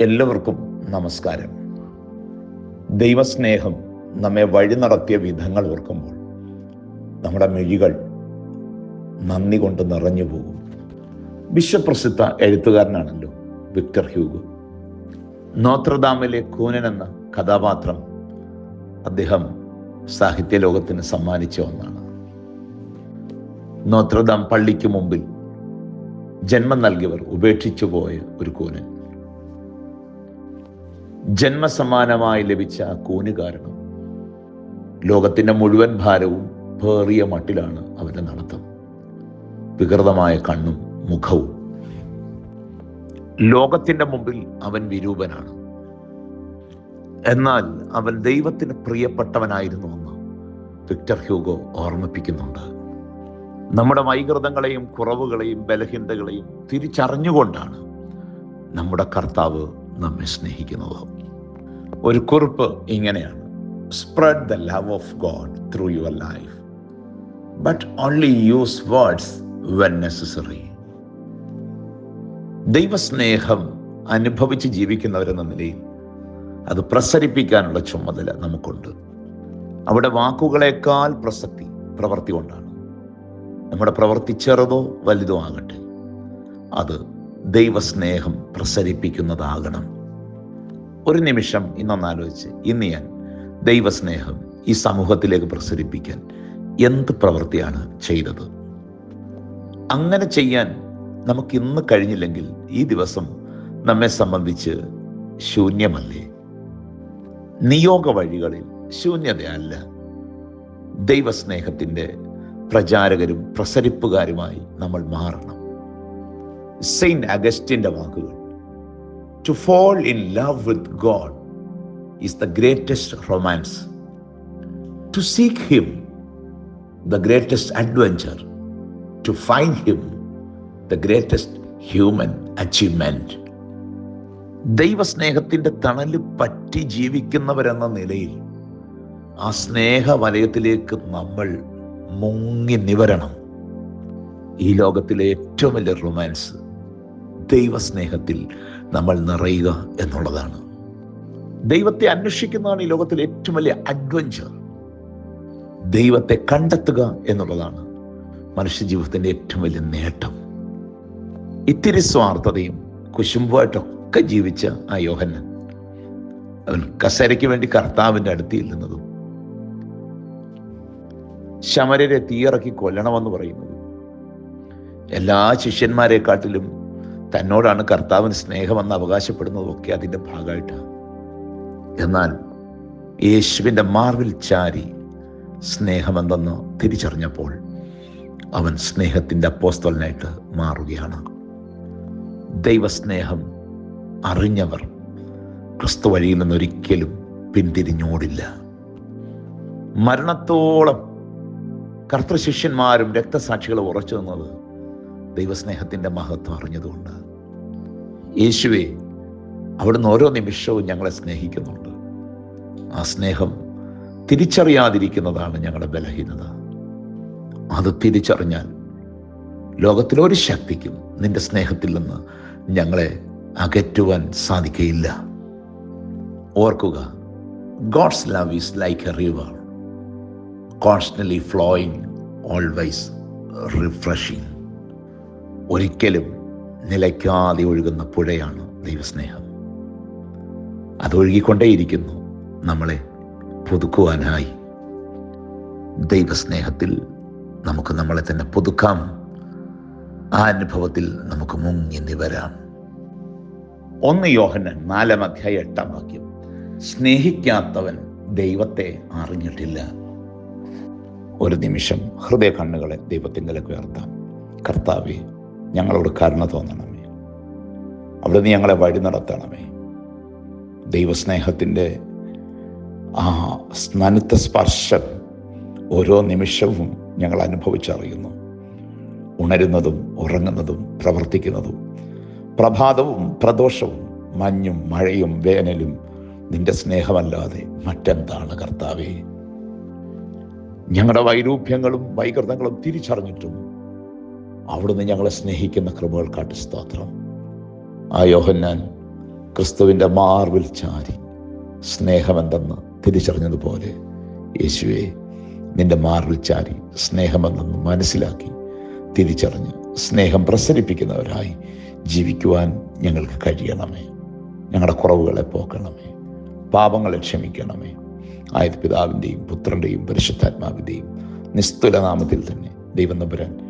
എല്ലാവർക്കും നമസ്കാരം. ദൈവസ്നേഹം നമ്മെ വഴി നടത്തിയ വിധങ്ങൾ ഓർക്കുമ്പോൾ നമ്മുടെ മെഴികൾ നന്ദി കൊണ്ട് നിറഞ്ഞു പോകും. വിശ്വപ്രസിദ്ധ എഴുത്തുകാരനാണല്ലോ വിക്ടർ ഹ്യൂഗ്. നോത്രദാമിലെ കൂനൻ എന്ന കഥാപാത്രം അദ്ദേഹം സാഹിത്യ ലോകത്തിന് സമ്മാനിച്ച ഒന്നാണ്. നോത്രദാം പള്ളിക്ക് മുമ്പിൽ ജന്മം നൽകിയവർ ഉപേക്ഷിച്ചു പോയ ഒരു കൂനൻ. ജന്മസമാനമായി ലഭിച്ച കൂന് കാരണം ലോകത്തിന്റെ മുഴുവൻ ഭാരവും പേറിയ മട്ടിലാണ് അവരുടെ നടത്തം. വികൃതമായ കണ്ണും മുഖവും. ലോകത്തിന്റെ മുമ്പിൽ അവൻ വിരൂപനാണ്. എന്നാൽ അവൻ ദൈവത്തിന് പ്രിയപ്പെട്ടവനായിരുന്നു എന്ന് വിക്ടർ ഹ്യൂഗോ ഓർമ്മിപ്പിക്കുന്നുണ്ട്. നമ്മുടെ വൈകൃതങ്ങളെയും കുറവുകളെയും ബലഹീനതകളെയും തിരിച്ചറിഞ്ഞുകൊണ്ടാണ് നമ്മുടെ കർത്താവ് നമ്മെ സ്നേഹിക്കുന്നത്. ഒരു കുറിപ്പ് ഇങ്ങനെയാണ്. Spread the love of God through your life but only use words when necessary ദൈവസ്നേഹം അനുഭവിച്ച് ജീവിക്കുന്നവരെന്ന നിലയിൽ അത് പ്രസരിപ്പിക്കാനുള്ള ചുമതല നമുക്കുണ്ട്. അവിടെ വാക്കുകളേക്കാൾ പ്രസക്തി പ്രവൃത്തി കൊണ്ടാണ്. നമ്മുടെ പ്രവൃത്തി ചെറുതോ വലുതോ ആകട്ടെ അത് ദൈവസ്നേഹം പ്രസരിപ്പിക്കുന്നതാകണം. ഒരു നിമിഷം ഇന്നൊന്ന് ആലോചിച്ച് ഇന്ന് ഞാൻ ദൈവസ്നേഹം ഈ സമൂഹത്തിലേക്ക് പ്രസരിപ്പിക്കാൻ എന്ത് പ്രവൃത്തിയാണ് ചെയ്തത്? അങ്ങനെ ചെയ്യാൻ നമുക്ക് ഇന്ന് കഴിഞ്ഞില്ലെങ്കിൽ ഈ ദിവസം നമ്മെ സംബന്ധിച്ച് ശൂന്യമല്ലേ? നിയോഗ വഴികളിൽ ശൂന്യതയല്ല. ദൈവസ്നേഹത്തിന്റെ പ്രചാരകരും പ്രസരിപ്പുകാരുമായി നമ്മൾ മാറണം. സെയിന്റ് അഗസ്റ്റിന്റെ വാക്കുകൾ. To fall in love with God is the greatest romance to seek him the greatest adventure to find him the greatest human achievement ദൈവസ്നേഹത്തിന്റെ തണൽ പറ്റി ജീവിക്കുന്നവരെന്ന നിലയിൽ ആ സ്നേഹ വലയത്തിലേക്ക് നമ്മൾ മുങ്ങി നിവരണം. ഈ ലോകത്തിലെ ഏറ്റവും വലിയ റൊമാൻസ് ദൈവസ്നേഹത്തിൽ നമ്മൾ നിറയുക എന്നുള്ളതാണ്. ദൈവത്തെ അന്വേഷിക്കുന്നതാണ് ഈ ലോകത്തിലെ ഏറ്റവും വലിയ അഡ്വഞ്ചർ ദൈവത്തെ കണ്ടെത്തുക എന്നുള്ളതാണ് മനുഷ്യജീവിതത്തിന്റെ ഏറ്റവും വലിയ നേട്ടം. ഇത്തിരി സ്വാർത്ഥതയും കുശുമ്പുമായിട്ടൊക്കെ ജീവിച്ച ആ യോഹന്നൻ അവൻ കസരയ്ക്ക് വേണ്ടി കർത്താവിന്റെ അടുത്ത് ഇല്ലുന്നതും ശമരരെ തീയിറക്കി കൊല്ലണമെന്ന് പറയുന്നത് എല്ലാ ശിഷ്യന്മാരെക്കാട്ടിലും തന്നോടാണ് കർത്താവിന് സ്നേഹമെന്ന് അവകാശപ്പെടുന്നതൊക്കെ അതിന്റെ ഭാഗമായിട്ടാണ്. എന്നാൽ യേശുവിന്റെ മാർവിൽ ചാരി സ്നേഹമെന്തെന്ന് തിരിച്ചറിഞ്ഞപ്പോൾ അവൻ സ്നേഹത്തിന്റെ അപ്പോസ്തലനായിട്ട് മാറുകയാണ്. ദൈവസ്നേഹം അറിഞ്ഞവർ ക്രിസ്തു വഴിയിൽ നിന്നൊരിക്കലും പിന്തിരിഞ്ഞോടില്ല. മരണത്തോളം കർത്തൃശിഷ്യന്മാരും രക്തസാക്ഷികളും ഉറച്ചു നിന്നത് ദൈവസ്നേഹത്തിന്റെ മഹത്വം അറിഞ്ഞതുകൊണ്ട്. യേശുവെ അവിടുന്ന് ഓരോ നിമിഷവും ഞങ്ങളെ സ്നേഹിക്കുന്നുണ്ട്. ആ സ്നേഹം തിരിച്ചറിയാതിരിക്കുന്നതാണ് ഞങ്ങളുടെ ബലഹീനത. അത് തിരിച്ചറിഞ്ഞാൽ ലോകത്തിലൊരു ശക്തിക്കും നിന്റെ സ്നേഹത്തിൽ നിന്ന് ഞങ്ങളെ അകറ്റുവാൻ സാധിക്കയില്ല. ഓർക്കുക God's love is like a river constantly flowing always refreshing ഒരിക്കലും നിലയ്ക്കാതെ ഒഴുകുന്ന പുഴയാണ് ദൈവസ്നേഹം. അതൊഴുകിക്കൊണ്ടേയിരിക്കുന്നു നമ്മളെ പുതുക്കുവാനായി. ദൈവസ്നേഹത്തിൽ നമുക്ക് നമ്മളെ തന്നെ പുതുക്കാം. ആ അനുഭവത്തിൽ നമുക്ക് മുങ്ങി നിവരാം. ഒന്ന് യോഹനൻ നാലാം അധ്യായ എട്ടാം വാക്യം. സ്നേഹിക്കാത്തവൻ ദൈവത്തെ അറിഞ്ഞിട്ടില്ല. ഒരു നിമിഷം ഹൃദയ കണ്ണുകളെ ദൈവത്തിങ്കലേക്ക് ഉയർത്താം. കർത്താവെ ഞങ്ങളോട് കരുണ തോന്നണമേ. അവിടുന്ന് ഞങ്ങളെ വഴി നടത്തണമേ. ദൈവസ്നേഹത്തിന്റെ ആ സ്നനുത്ത സ്പർശം ഓരോ നിമിഷവും ഞങ്ങൾ അനുഭവിച്ചറിയുന്നു. ഉണരുന്നതും ഉറങ്ങുന്നതും പ്രവർത്തിക്കുന്നതും പ്രഭാതവും പ്രദോഷവും മഞ്ഞും മഴയും വേനലും നിന്റെ സ്നേഹമല്ലാതെ മറ്റെന്താണ് കർത്താവേ? ഞങ്ങളുടെ വൈരൂപ്യങ്ങളും വൈകൃതങ്ങളും തിരിച്ചറിഞ്ഞിട്ടും അവിടുന്ന് ഞങ്ങളെ സ്നേഹിക്കുന്ന കൃപകൾക്കാട്ട് സ്തോത്രം. ആ യോഹന്നാൻ ക്രിസ്തുവിന്റെ മാർവിൽ ചാരി സ്നേഹമെന്തെന്ന് തിരിച്ചറിഞ്ഞതുപോലെ യേശുവെ നിന്റെ മാർവിൽ ചാരി സ്നേഹമെന്തെന്ന് മനസ്സിലാക്കി തിരിച്ചറിഞ്ഞ് സ്നേഹം പ്രസരിപ്പിക്കുന്നവരായി ജീവിക്കുവാൻ ഞങ്ങൾക്ക് കഴിയണമേ. ഞങ്ങളുടെ കുറവുകളെ പോക്കണമേ. പാപങ്ങളെ ക്ഷമിക്കണമേ. ആയത് പിതാവിന്റെയും പുത്രന്റെയും പരിശുദ്ധാത്മാവിന്റെയും നിസ്തുലനാമത്തിൽ തന്നെ ദൈവം നമ്പുരാൻ